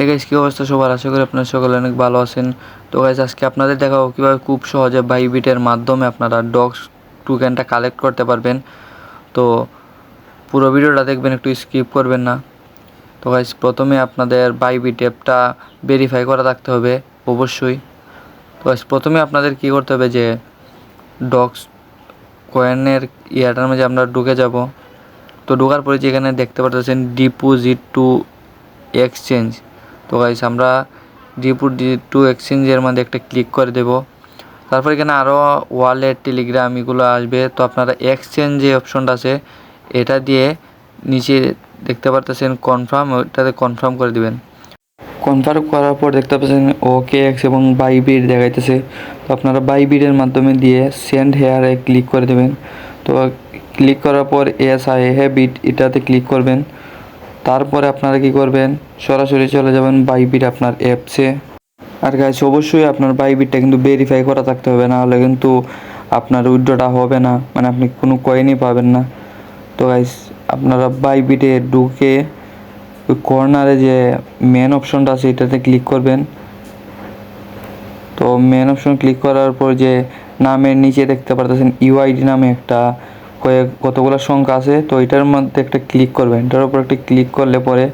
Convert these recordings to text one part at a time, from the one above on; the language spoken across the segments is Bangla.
হে গাইস কি অবস্থা সবার? আশা করি আপনারা সকলে অনেক ভালো আছেন। তো গাইস আজকে আপনাদের দেখাবো কীভাবে খুব সহজে বাইবিটের মাধ্যমে আপনারা ডগস টোকেনটা কালেক্ট করতে পারবেন। তো পুরো ভিডিওটা দেখবেন, একটু স্কিপ করবেন না। তো গাইস প্রথমে আপনাদের বাইবিট অ্যাপটা ভেরিফাই করা থাকতে হবে, অবশ্যই। তো গাইস প্রথমে আপনাদের কি করতে হবে যে ডগস কয়েনের ইয়াটার মাঝে আমরা ঢুকে যাব। তো ঢোকার পরে যেখানে দেখতে পাচ্ছেন ডিপোজিট টু এক্সচেঞ্জ তো গাইস আমরা ডিপোজিট টু এক্সচেঞ্জের মধ্যে একটা ক্লিক করে দেব। তারপর এখানে আরও ওয়ালেট টেলিগ্রাম এগুলো আসবে। তো আপনারা এক্সচেঞ্জ যে অপশনটা আছে, এটা দিয়ে নিচে দেখতে পারতেছেন কনফার্ম ওইটাতে কনফার্ম করে দিবেন। কনফার্ম করার পর দেখতে পাচ্ছেন ওকে এক্স এবং বাইবিট দেখাইতেছে। তো আপনারা বাইবিটের মাধ্যমে দিয়ে সেন্ড হেয়ারে ক্লিক করে দেবেন। তো ক্লিক করার পর এস আই হ্যাবিট এটাতে ক্লিক করবেন। তারপরে আপনারা কি করবেন? সরাসরি চলে যাবেন বাইবিট আপনার অ্যাপসে আর গাইস অবশ্যই আপনার বাইবিটটা কিন্তু ভেরিফাই করা থাকতে হবে না হলে কিন্তু আপনার উইড্রোটা হবে না। মানে আপনি কোনো কয়েনই পাবেন না। তো গাইস আপনারা বাইবিটে ঢুকে ওই কর্নারে যে মেন অপশনটা আছে, এটাতে ক্লিক করবেন। তো মেন অপশন ক্লিক করার পর যে নামের নিচে দেখতে পারতেছেন ইউআইডি নামে একটা কয়েক, কতগুলো সংখ্যা আছে, তো এটার মধ্যে একটা ক্লিক করবেন এটার উপর একটা ক্লিক করলে পরে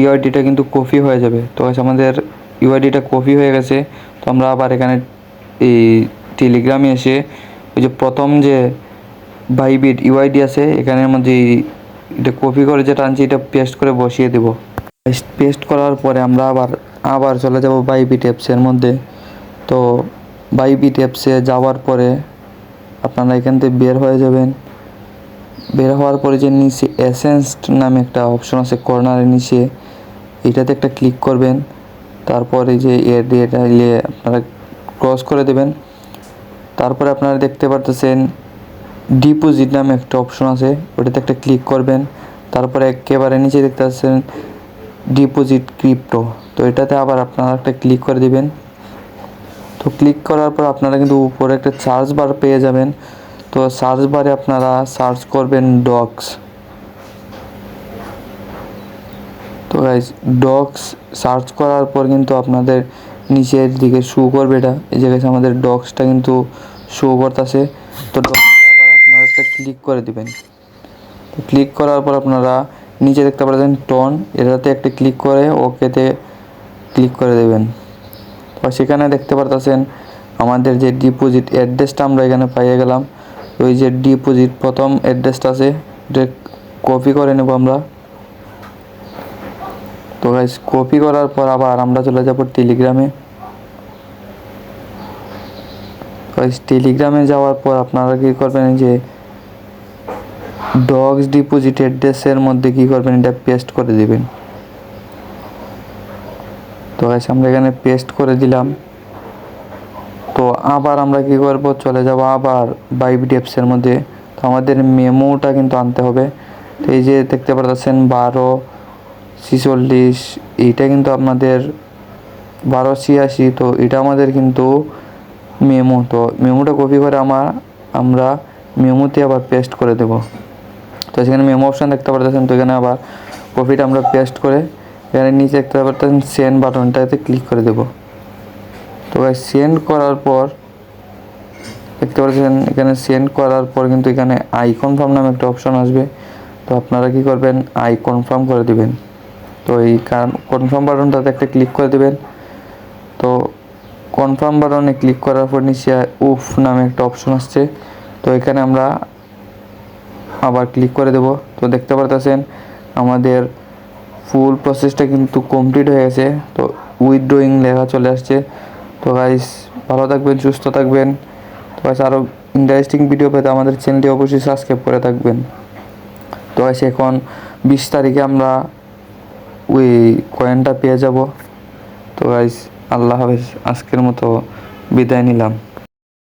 ইউআইডিটা কিন্তু কপি হয়ে যাবে। তো আমাদের ইউআইডিটা কপি হয়ে গেছে, তো আমরা আবার এখানে এই টেলিগ্রামে এসে ওই যে প্রথম যে বাইবিট ইউআইডি আছে, এখানের মধ্যে এটা কপি করে যেটা আনছি এটা পেস্ট করে বসিয়ে দেব। পেস্ট করার পরে আমরা আবার আবার চলে যাব বাইবিট অ্যাপসের মধ্যে। তো বাইবিট অ্যাপসে যাওয়ার পরে আপনারা এখান থেকে বের হয়ে যাবেন। বের হওয়ার পরে যে নিচে এসেন্স নামে একটা অপশন আছে কর্নারের নিচে, এটাতে একটা ক্লিক করবেন। তারপরে যে এর এটা ইয়ে আপনারা ক্রস করে দেবেন। তারপরে আপনারা দেখতে পারতেছেন ডিপোজিট নামে একটা অপশন আছে, ওটাতে একটা ক্লিক করবেন। তারপরে একেবারে নিচে দেখতে পাচ্ছেন ডিপোজিট ক্রিপ্টো তো এটাতে আবার আপনারা একটা ক্লিক করে দিবেন। তো ক্লিক করার পর আপনারা কিন্তু উপরে একটা সার্চ বার পেয়ে যাবেন। তো সার্চ বারে আপনারা সার্চ করবেন ডগস তো গাইজ ডগস সার্চ করার পর কিন্তু আপনাদের নিচের দিকে শো করবে এটা। এই জায়গায় আমাদের ডগসটা কিন্তু শো করতেছে। তো ডগসে আবার আপনারা একটা ক্লিক করে দিবেন। তো ক্লিক করার পর আপনারা নিচে দেখতে পাচ্ছেন টন এটাতে একটা ক্লিক করে ওকেতে ক্লিক করে দেবেন। তো সেখানে দেখতে পারতেছেন আমাদের যে ডিপোজিট অ্যাড্রেসটা আমরা এখানে পাইয়ে গেলাম, ওই যে ডিপোজিট প্রথম অ্যাড্রেসটা আছে কপি করে নেব আমরা। তো কপি করার পর আবার আমরা চলে যাব টেলিগ্রামে টেলিগ্রামে যাওয়ার পর আপনারা কি করবেন যে ডগস ডিপোজিট অ্যাড্রেসের মধ্যে কি করবেন, এটা পেস্ট করে দিবেন। তো গাইস আমরা এখানে পেস্ট করে দিলাম। তো আবার আমরা কি করব? চলে যাব আবার বাইবিট অ্যাপসের মধ্যে। তো আমাদের মেমোটা কিন্তু আনতে হবে। তো এই যে দেখতে পাচ্ছেন বারো, ছিচল্লিশ, এইটা কিন্তু আপনাদের বারো, ছিয়াশি, তো এটা আমাদের কিন্তু মেমো। তো মেমোটা কপি করে আমার, আমরা মেমোতে আবার পেস্ট করে দেব। তো সেখানে মেমো অপশান দেখতে পারতেছেন, তো এখানে আবার কপিটা আমরা পেস্ট করে এখানে নিচে দেখতে পারতেছেন সেন্ড বাটনটাতে ক্লিক করে দেব। তো সেন্ড করার পর, দেখতে পাচ্ছেন, এখানে সেন্ড করার পর কিন্তু এখানে আই কনফার্ম নামে একটা অপশন আসবে। তো আপনারা কি করবেন? আই কনফার্ম করে দিবেন। তো এই কনফার্ম বাটনটাতে একটা ক্লিক করে দিবেন। তো কনফার্ম বাটনে ক্লিক করার পর নিচে উফ নামে একটা অপশন আসছে। তো এখানে আমরা আবার ক্লিক করে দেব। তো দেখতে পারতেছেন, আমাদের ফুল প্রসেসটা কিন্তু কমপ্লিট হয়ে গেছে। তো উইথড্রয়িং লেখা চলে আসছে। তো গাইস ভালো থাকবেন, সুস্থ থাকবেন। তো গাইস আরও ইন্টারেস্টিং ভিডিও পেতে আমাদের চ্যানেলটি অবশ্যই সাবস্ক্রাইব করে থাকবেন। তো গাইস এখন বিশ তারিখে আমরা ওই কয়েনটা পেয়ে যাব। তো গাইস আল্লাহ হাফেজ, আজকের মতো বিদায় নিলাম।